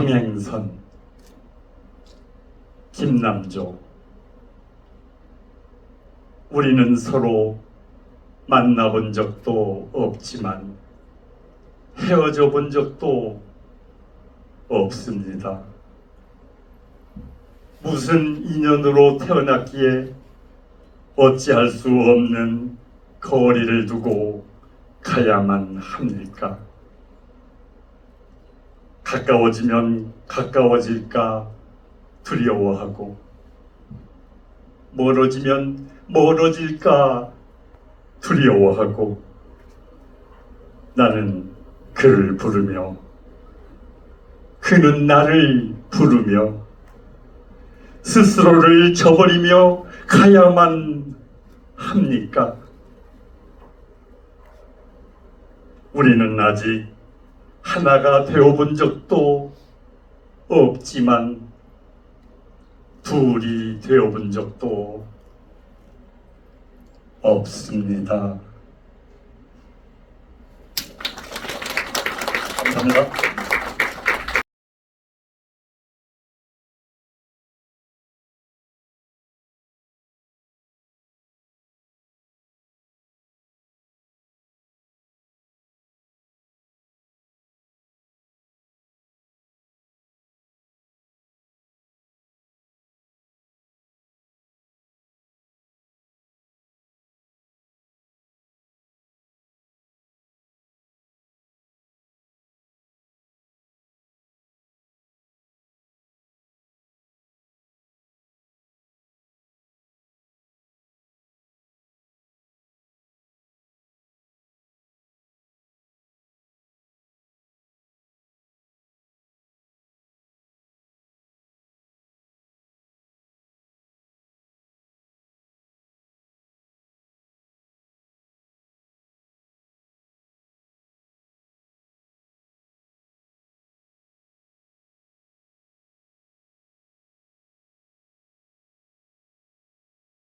평행선 김남조 우리는 서로 만나본 적도 없지만 헤어져 본 적도 없습니다. 무슨 인연으로 태어났기에 어찌할 수 없는 거리를 두고 가야만 합니까? 가까워지면 가까워질까 두려워하고 멀어지면 멀어질까 두려워하고 나는 그를 부르며 그는 나를 부르며 스스로를 저버리며 가야만 합니까? 우리는 아직 하나가 되어본 적도 없지만 둘이 되어본 적도 없습니다. 감사합니다.